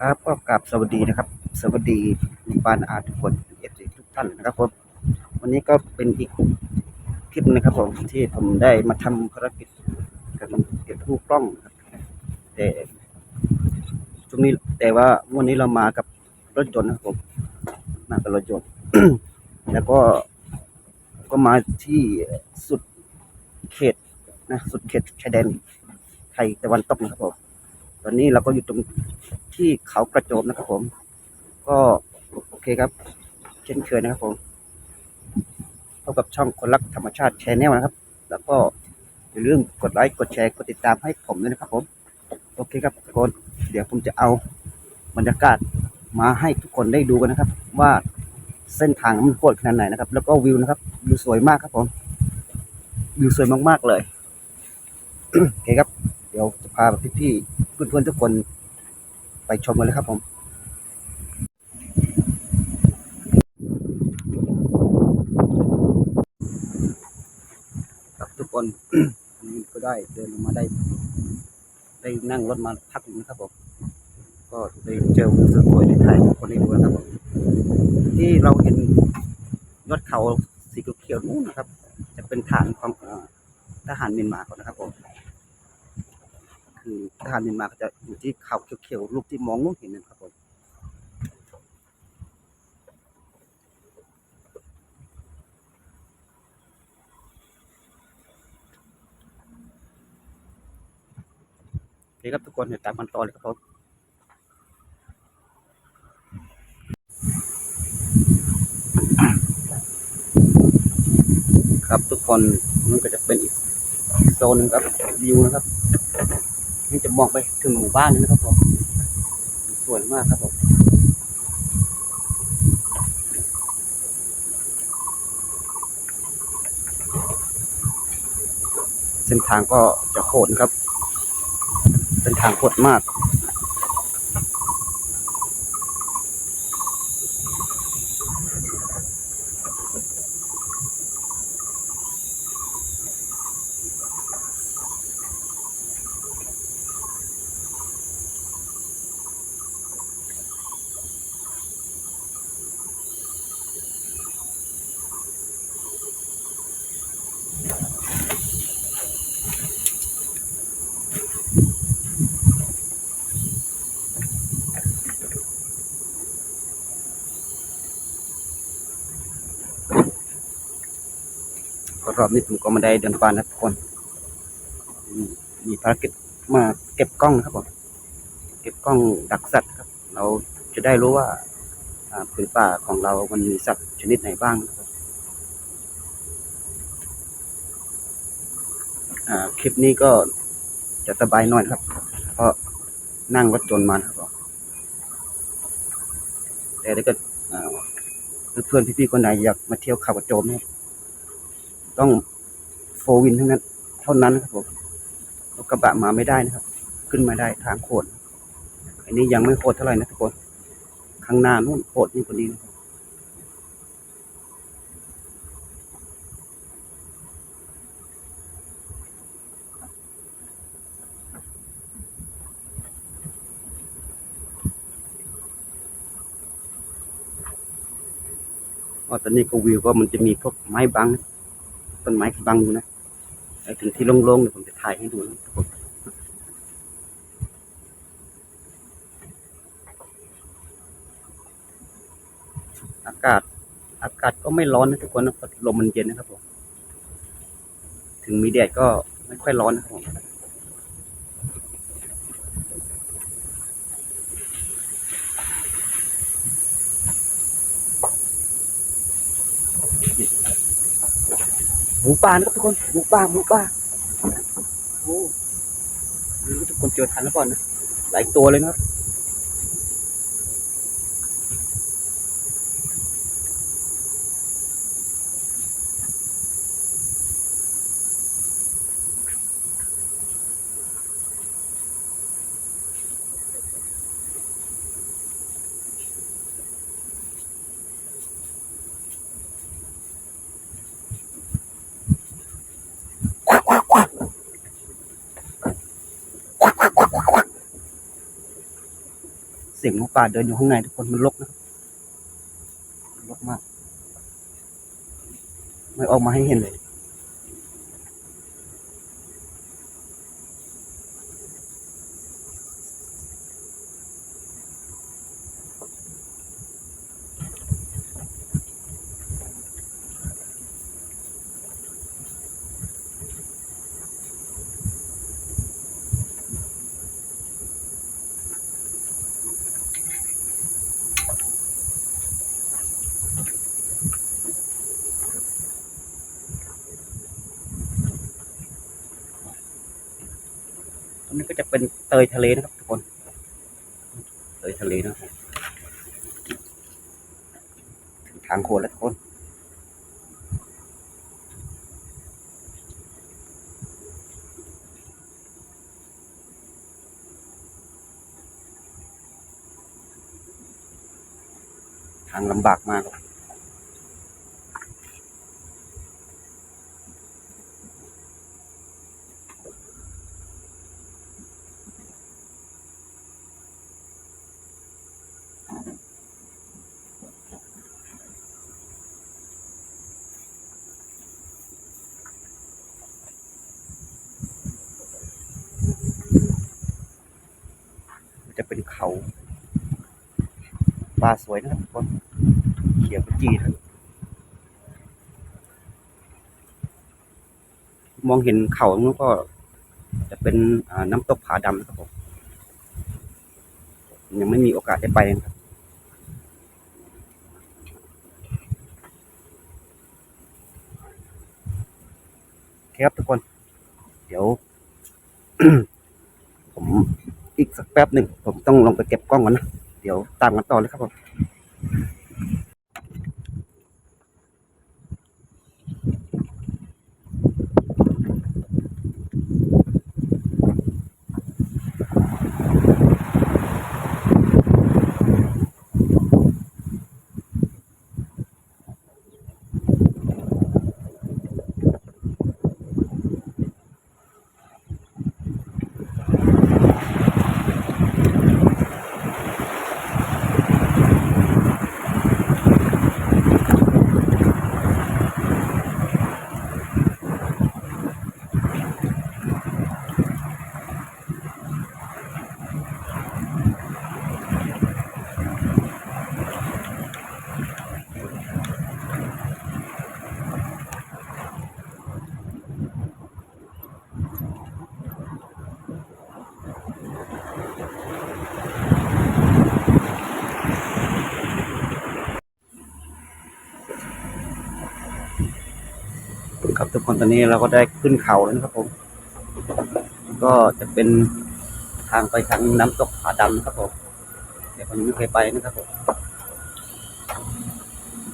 ครับก็กราบสวัสดีนะครับ สวัสดีบ้านอาทุกคนเอฟซีทุกท่านนะครับผมวันนี้ก็เป็นอีกคลิปนะครับผมที่ผมได้มาทำภารกิจกับเก็บรูปกล้องครับแต่ช่วงนี้แต่ว่าวันนี้เรามากับรถยนต์นะครับผมมากับรถยนต์แล้วก็ก็มาที่สุดเขตนะสุดเขตชายแดนไทยตะวันตกนะครับผม ตอนนี้เราก็อยู่ตรงที่เขากระโจมนะครับผม ก็โอเคครับ เช่นเคยนะครับผมพบกับช่องคนรักธรรมชาติแชนแนลนะครับ แล้วก็อย่าลืมกดไลค์กดแชร์กดติดตามให้ผมด้วยนะครับผม โอเคครับทุกคนเดี๋ยวผมจะเอาบรรยากาศมาให้ทุกคนได้ดูกันนะครับ ว่าเส้นทางมันโคตรขนาดไหนนะครับ แล้วก็วิวนะครับวิวสวยมากครับผมวิวสวยมากๆเลยโอเคครับ เดี๋ยวจะพาพี่ๆเพื่อนๆทุกคนไปชมกันเลยครับผมครับทุกคนนี้ก็ได้เดินลงมาได้ ได้นั่งรถมาพักนึงนะครับผมก็ได้เจอวิวสวยๆในไทยทุกคนได้ดูนะครับผมที่เราเห็นยอดเขาสีเขียวๆนู้นนะครับ จะเป็นฐานของทหารเมียนมาก่อนนะครับผม คือทหารเมียนมาก็จะอยู่ที่เขาเขียวๆรูปที่มองนู้นเห็นนะครับผมโอเคครับทุกคนเดี๋ยวตามกันต่อเลยครับผมครับทุกคนมันก็จะเป็นอีกโซนนึงครับวิวนะครับ นี่จะมองไปถึงหมู่บ้านเลยนะครับผมสวยมากครับผมเส้นทางก็จะโคตรครับเส้นทางโคตรมาก รอบนี้ผมก็ม่ได้เดินป่านะทุกคน มีภารกิจมาเก็บกล้องครับผม เก็บกล้องดักสัตว์ครับ เราจะได้รู้ว่าผืนป่าของเรา มันมีสัตว์ชนิดไหนบ้างครับคลิปนี้ก็จะสบายหน่อยครับ เพราะนั่งรถยนมานะครับ แต่ถ้าเกิดเพื่อนๆพี่ๆคนไหนอยากมาเที่ยวเขากระโจมเนี่ย ต้องโฟวินทั้งนั้นเท่านั้นครับผมรถกระบะมาไม่ได้นะครับ ขึ้นมาได้ทางโขดอันนี้ยังไม่โคดเท่าไหร่นะทุกคนข้างหน้านู่นโคดนี่คนนี้นะครับอ๋อตอนนี้ก็วิวก็มันจะมีพวกไม้บัง ต้นไม้ที่บังอยู่นะไอ้ถึงที่โล่งๆเดี๋ยวผมจะถ่ายให้ดูนะทุกคนอากาศ อากาศก็ไม่ร้อนนะทุกคนนะเพราะลมมันเย็นนะครับผม ถึงมีแดดก็ไม่ค่อยร้อนนะครับผม หมูป่านะครับทุกคนหมูป่าหมูป่าโอ้ทุกคนเจอทันแล้วก่อนนะหลายตัวเลยนะครับ หมูป่าเดินอยู่ข้างในทุกคนมันรกนะครับรกมาก ไม่ออกมาให้เห็นเลย ก็จะเป็นเตยทะเลนะครับทุกคน เตยทะเลนะครับถึงทางโคนแล้วทุกคน ทางลำบากมากครับจะ เป็นเขาป่าสวยนะครับทุกคนเขียวขจีนะมองเห็นเขาแล้วก็ จะเป็นน้ำตกผาดำนะครับผมยังไม่มีโอกาสได้ไปนะครับเคครับทุกคน เดี๋ยว ผมอีกสักแป๊บหนึ่งผม ต้องลงไปเก็บกล้องก่อนนะ เดี๋ยวตามกันต่อเลยครับผม ครับทุกคนตอนนี้เราก็ได้ขึ้นเขาแล้วนะครับผม ก็จะเป็นทางไปทางน้ำตกผาดำนะครับผมเดี๋ยวผมไม่เคยไปนะครับผม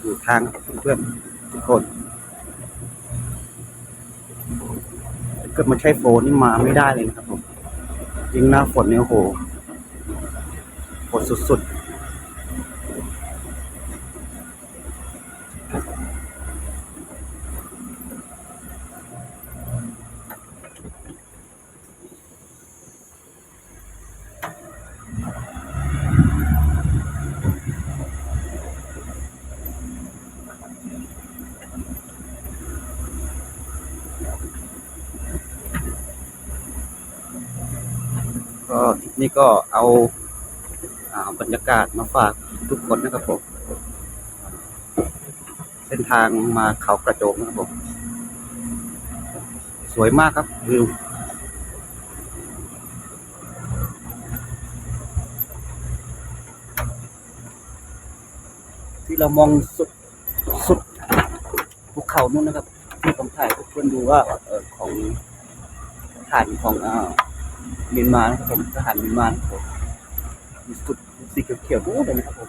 อยู่ทางเพื่อนทุกคนเกิดมาใช้โฟนนี่มาไม่ได้เลยนะครับผมยิ่งหน้าฝนเนี่ยโอ้โหฝนสุดๆ ก็คลิปนี้ก็เอาบรรยากาศมาฝากทุกคนนะครับผม เส้นทางมาเขากระโจมนะครับผม สวยมากครับวิวที่เรามองสุดสุดภูเขานู่นนะครับ ที่ผมถ่ายให้เพื่อนดูว่าเออของฐานของอ่า เมียนมานะครับผมทหารเมียนมานะครับผมมีสุดสีเขียวๆนู้นเลยนะครับผม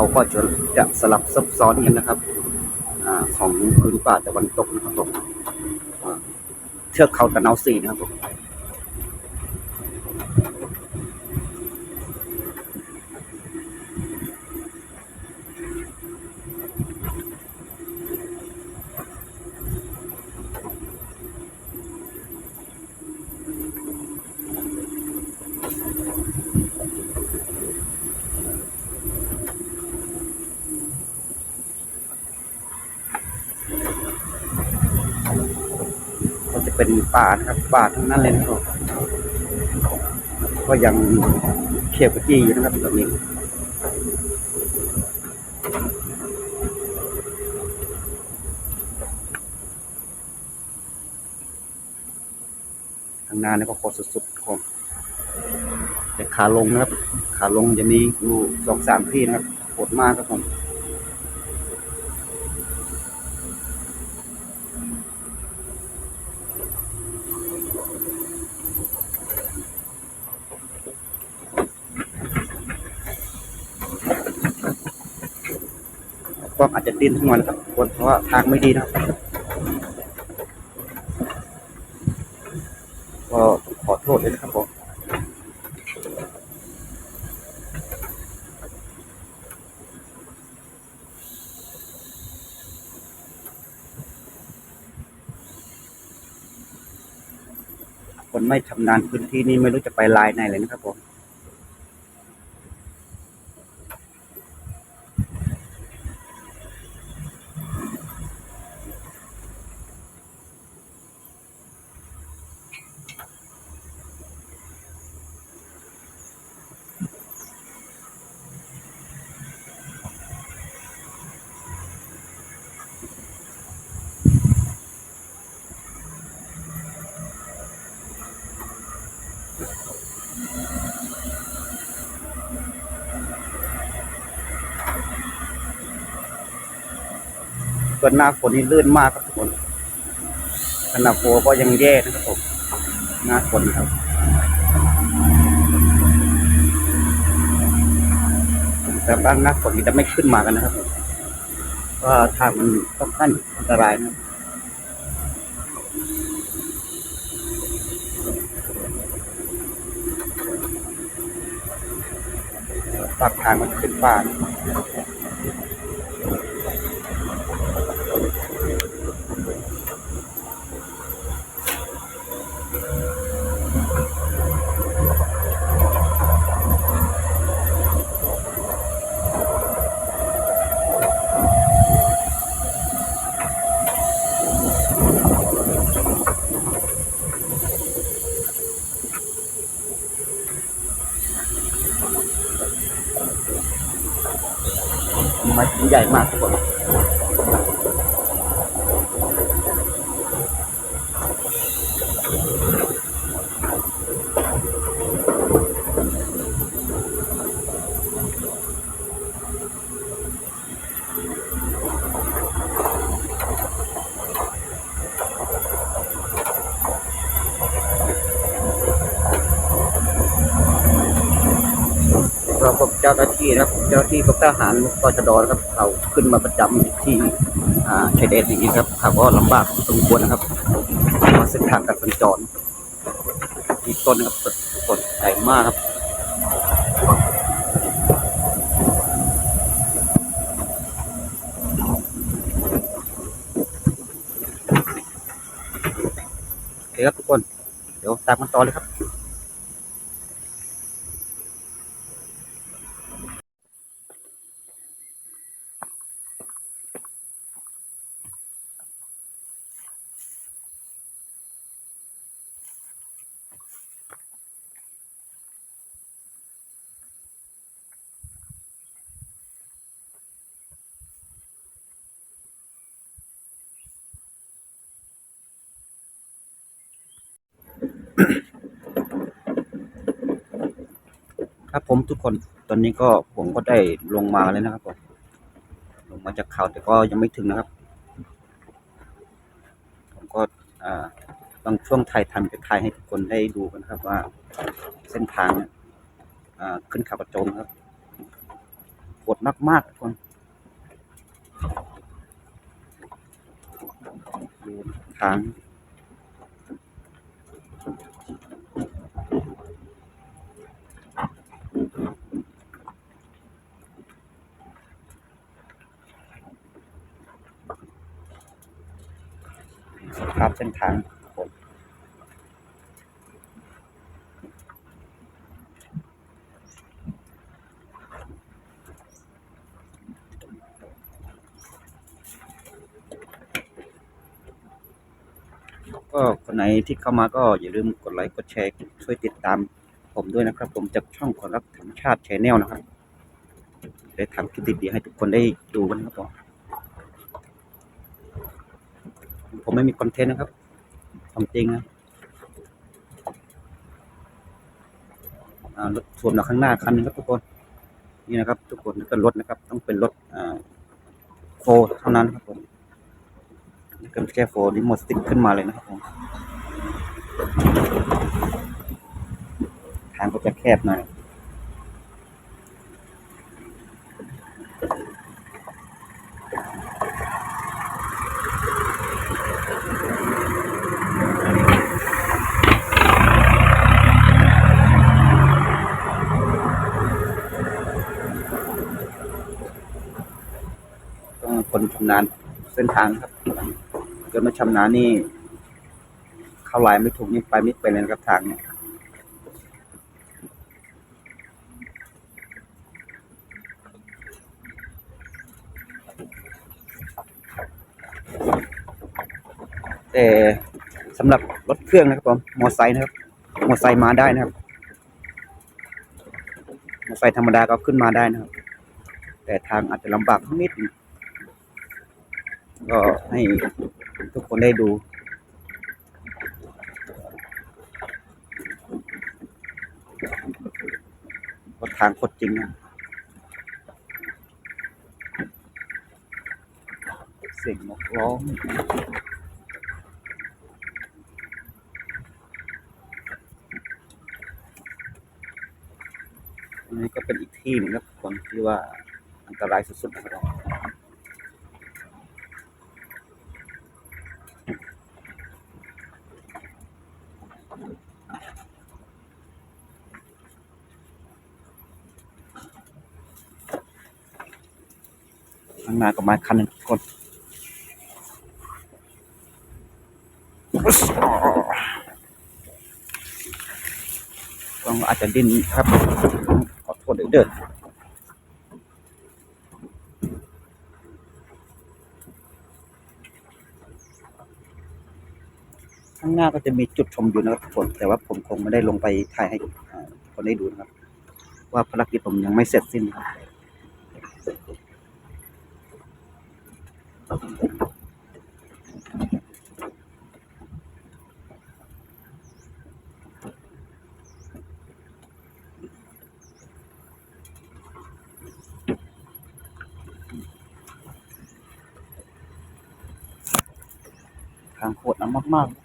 เขาก็จะจะสลับซับซ้อนกันนะครับอของพื้นป่าตะวันตกนะครับผมเทือกเขาตะนาวสีนะครับผม เป็นป่านะครับ ป่าทั้งนั้นเลยนะครับก็ยังเขียวกระจีอยู่นะครับตอนนี้ทางหน้านี่ก็โคตรสุดๆคนแต่ขาลงนะครับ ขาลงจะมีอยู่สองสามที่นะครับโหดมากครับผม ก็อาจจะดิ้นทั้งวันครับคนเพราะว่าทางไม่ดีนะครับก็ขอโทษเลยนะครับผมคนไม่ชำนาญพื้นที่นี่ไม่รู้จะไปลายไหนเลยนะครับผม ส่วนหน้าฝนนี่ลื่นมากครับทุกคนขนาดโฟก็ยังแย่นะครับผมหน้าฝนครับแต่บ้างหน้าฝนนี่จะไม่ขึ้นมากันนะครับผมว่าทางมันต้องขั้นอันตรายนะครับปากทางมันเป็นป่านะ ใหญ่มากทุกคนเราพบเจ้าหน้าที่นะครับ เจ้าที่กับทหารกชดนะครับเขาขึ้นมาประจำที่อ่าชายแดนอย่างนี้ครับเขาก็ลำบากสมควรนะครับเพราะว่าเส้นทางการสัญจรอีกต้นนะครับต้นใหญ่มากครับโอเคครับทุกคน เดี๋ยวตามกันต่อเลยครับ ผมทุกคนตอนนี้ก็ผมก็ได้ลงมาแล้วนะครับผมลงมาจากเขาแต่ก็ยังไม่ถึงนะครับ ผมก็บางช่วงถ่ายทำจะถ่ายให้ทุกคนได้ดูกันครับว่าเส้นทางขึ้นเขากระโจมครับปวดมากๆทุกคนดูทาง ส ภาพเส้นทางครับผมก็คนไหนที่เข้ามาก็อย่าลืมกดไลค์กดแชร์ช่วยติดตามผมด้วยนะครับ ผมจากช่องคนรักธรรมชาติชแนลนะครับได้ทำคลิปดีๆให้ทุกคนได้ดูกันนะครับผม ผมไม่มีคอนเทนต์นะครับความจริงนะรถสวมหนักข้างหน้าคันนึงครับทุกคน นี่นะครับ ทุกคนแล้วก็รถนะครับ ต้องเป็นรถโฟร์เท่านั้นครับผมนี่ก็ไม่โฟร์นี่หมดสติ๊กขึ้นมาเลยนะครับผมทางก็จะแคบหน่อยำนาญเส้นทางครับเกิดมาชำนาญนี่ เข้าลายไม่ถูกนี่ไปไม่เป็นเลยครับทางเนี่ยแต่สำหรับรถเครื่องนะครับผมมอไซค์นะครับมอไซค์มาได้นะครับมอไซค์ธรรมดาก็ขึ้นมาได้นะครับ แต่ทางอาจจะลำบากนิดนึง ก็ให้ทุกคนได้ดูว่าทางคตรจริงนะเสียงนกร้องนนี้ก็เป็นอีกที่หนึงครับคนที่ว่าอันตรายสุดๆนะครับ ข้างหน้าก็มาคันหนึงคนต้องอาจจะดิ้นครับ ขอโทษเด้อเด้อข้างหน้าก็จะมีจุดชมอยู่นะครับทุกคน แต่ว่าผมคงไม่ได้ลงไปถ่ายให้คนได้ดูนะครับ ว่าภารกิจผมยังไม่เสร็จสิ้นครับ ทางโคตรน้ำมากๆ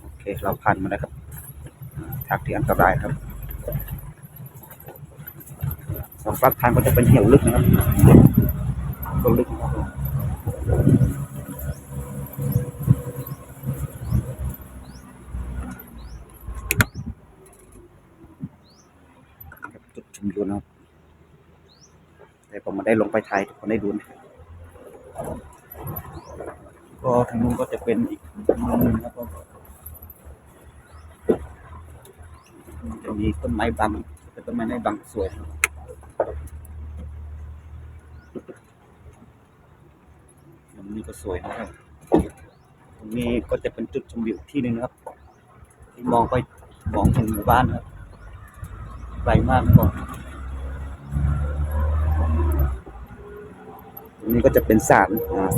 โอเคเราผ่านมาแล้วครับทางที่อันตรายครับ สองฝั่งทางก็จะเป็นเหี่ยวลึกนะครับก็ลึกนะครับจุดชมวิวนะครับแต่ผมมาได้ลงไปถ่ายทุกคนได้ดูนะครับก็ทางนู้นก็จะเป็นอีกมุมนึงครับจะมีต้นไม้บังเป็นต้นไม้ในบังสวยครับ ตรงนี้ก็สวยนะครับ ตรงนี้ก็จะเป็นจุดชมวิวที่หนึ่งครับ ที่มองไปมองถึงหมู่บ้านครับไกลมากก่อนตรงนี้ก็จะเป็นศาล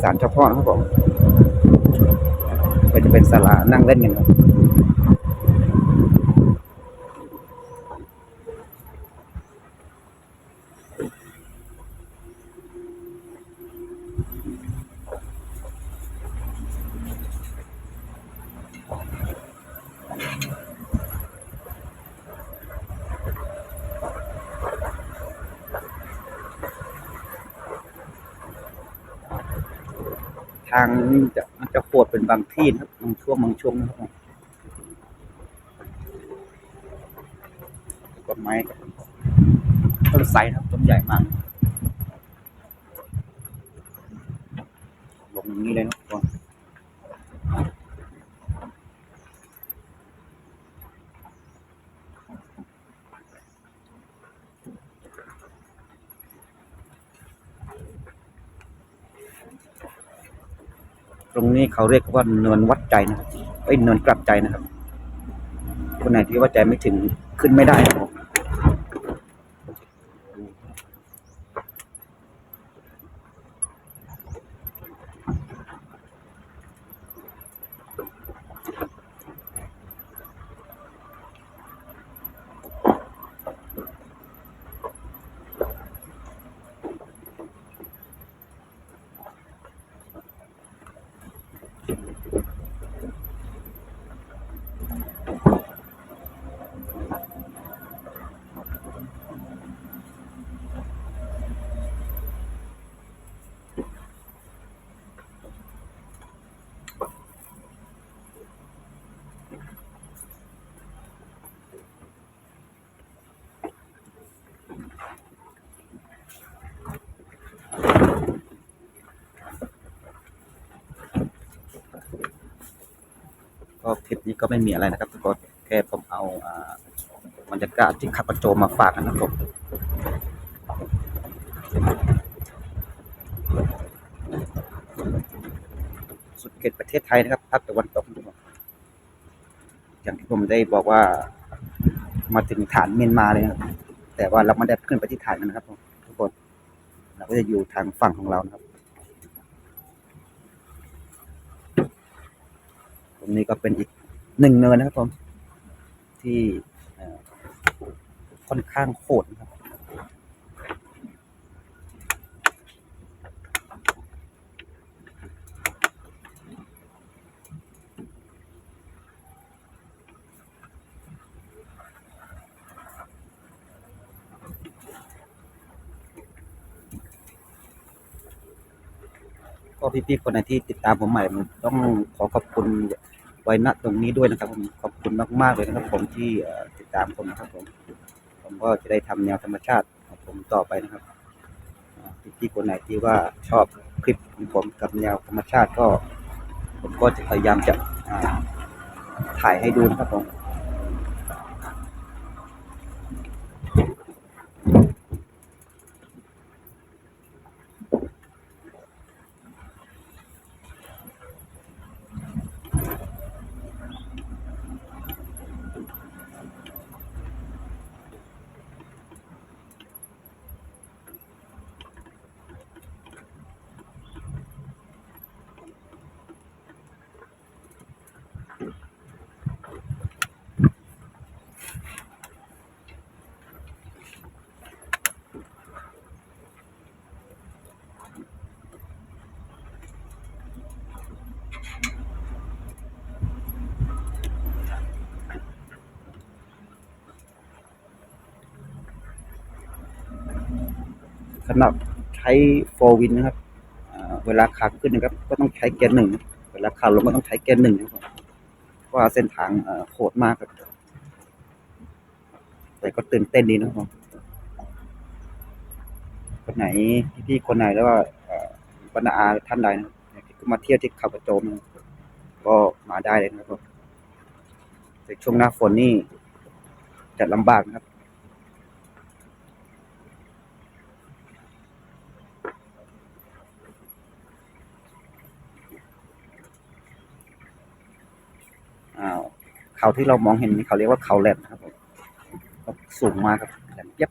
ศาลเจ้าพ่อนะครับผมก็จะเป็นศาลานั่งเล่นกันครับ ทางจะมันจะโคดเป็นบางที่นะครับบางช่วงบางช่วงนะครับต้นไม้กับต้นไทรนะครับต้นใหญ่มาก ลงอย่างนี้เลยนะครับทุกคนตรง นี้เขาเรียกว่าเนินวัดใจนะครับเอ้ยเนินกลับใจนะครับ คนไหนที่ว่าใจไม่ถึงขึ้นไม่ได้ครับ คลิปนี้ก็ไม่มีอะไรนะครับทุกคนแค่ผมเอาอ่าบรรยากาศที่ขับประโจมมาฝากกันนะครับสุดเขตประเทศไทยนะครับภาคตะวันตกนะครับผมอย่างที่ผมได้บอกว่ามาถึงฐานเมียนมาเลยนะครับแต่ว่าเราไม่ได้ขึ้นไปที่ฐานกันนะครับทุกคนเราก็จะอยู่ทางฝั่งของเรานะครับ รงนี้ก็เป็นอีกหนึ่งเนินนะครับผมที่ค่อนข้างโหดนะครับก็พี่ๆคนไหนที่ติดตามผมใหม่ ต้องขอขอบคุณ ไว้ณตรงนี้ด้วยนะครับผมขอบคุณมากๆเลยนะครับผมที่ติดตามผมนะครับผมผมก็จะได้ทำแนวธรรมชาติของผมต่อไปนะครับที่คนไหนที่ว่าชอบคลิปของผมกับแนวธรรมชาติก็ ผมก็จะพยายามจะถ่ายให้ดูนะครับผม สำหรับใช้โฟวินนะครับเวลาขาขึ้นนะครับ ก็ต้องใช้เกียร์หนึ่งเวลาขาลงก็ต้องใช้เกียร์หนึ่งนะครับเพราะว่าเส้นทางเอ่อโหดมากครับ แต่ก็ตื่นเต้นดีนะครับผมคนไหนพี่ๆคนไหนแล้วว่าเอ่อบรรดาท่านใดนะกจะมาเที่ยวที่เขากระโจมก็มาได้เลยนะครับผมแต่ช่วงหน้าฝนนี่จะลำบากนะครับ อ่า เขาที่เรามองเห็นนี่เขาเรียกว่าเขาแหลมครับสูงมากครับแหลมเย็บ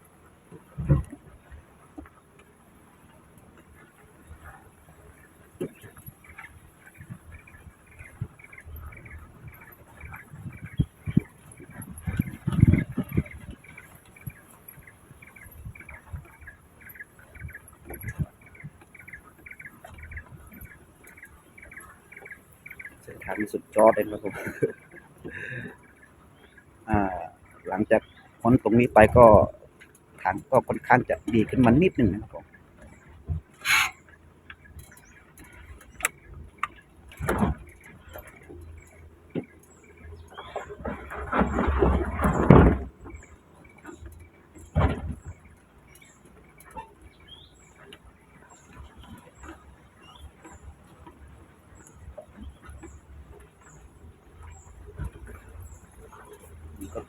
เส้นทางนี่สุดยอดเลยนะครับผม หลังจากพ้นตรงนี้ไปก็ทางก็ค่อนข้างจะดีขึ้นมานิดหนึ่งนะครับผม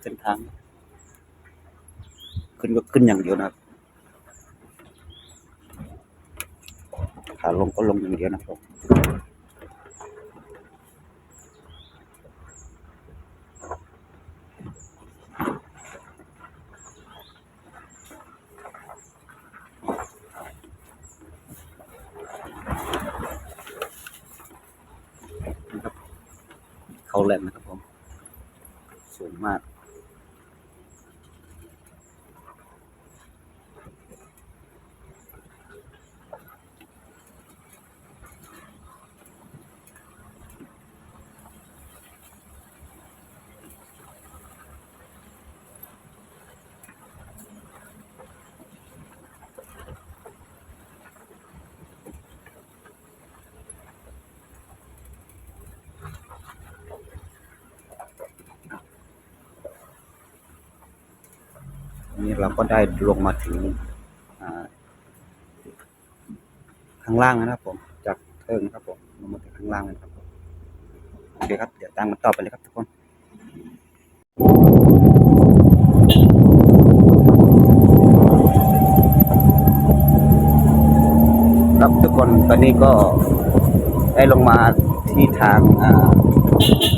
เส้นทาง ขึ้นก็ขึ้นอย่างเดียวนะครับขาลงก็ลงอย่างเดียวนะครับ นะครับเขาแหลมนะครับผม สูงมาก นี่เราก็ได้ลงมาถึงข้างล่างนะครับผม จากเทิงนครับผมลงมาถึงข้างล่างนะครับผมโอเคครับ เดี๋ยวตามกันต่อไปเลยครับทุกคนครับทุกคนตอนนี้ก็ได้ลงมาที่ทาง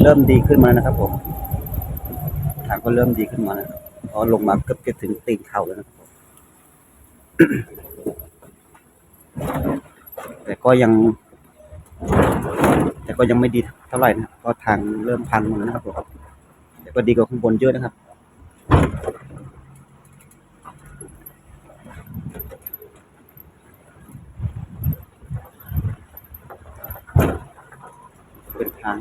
เริ่มดีขึ้นมานะครับผม ทางก็เริ่มดีขึ้นมาแล้วครับ เพราะลงมาเกือบจะถึงตีนเขาแล้วนะครับแต่ก็ยัง แต่ก็ยังไม่ดีเท่าไหร่นะเพราะทางเริ่มพังหมดแล้วนะครับผมแต่ก็ดีกว่าข้างบนเยอะนะครับเป็นทาง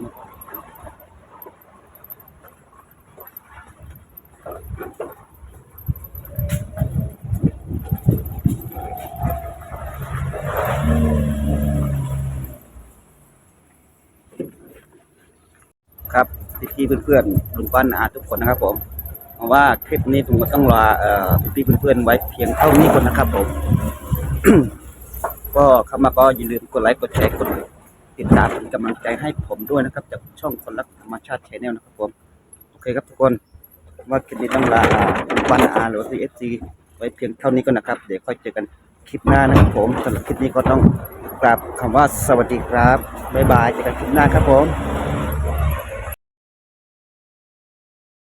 ครับพี่ๆ เพื่อนๆลุงป้านาอาทุกคนนะครับผมเพราะว่าคลิปนี้ผมก็ต้องลาเอ่อพี่เพื่อนๆไว้เพียงเท่านี้ก่อนนะครับผม ก็เข้ามาก็อย่าลืมกดไลค์กดแชร์กดติดตามเป็นกำลังใจให้ผมด้วยนะครับ จากช่องคนรักธรรมชาติแชนแนลนะครับผมโอเคครับทุกคนว่าคลิปนี้ต้องลาลุงป้านอาหรือว่าพีเอสซีไว้เพียงเท่านี้ก่อนนะครับ เดี๋ยวค่อยเจอกันคลิปหน้านะครับผมสำหรับคลิปนี้ก็ต้องกราบคำว่าสวัสดีครับบ๊ายบายเจอกันคลิปหน้าครับผม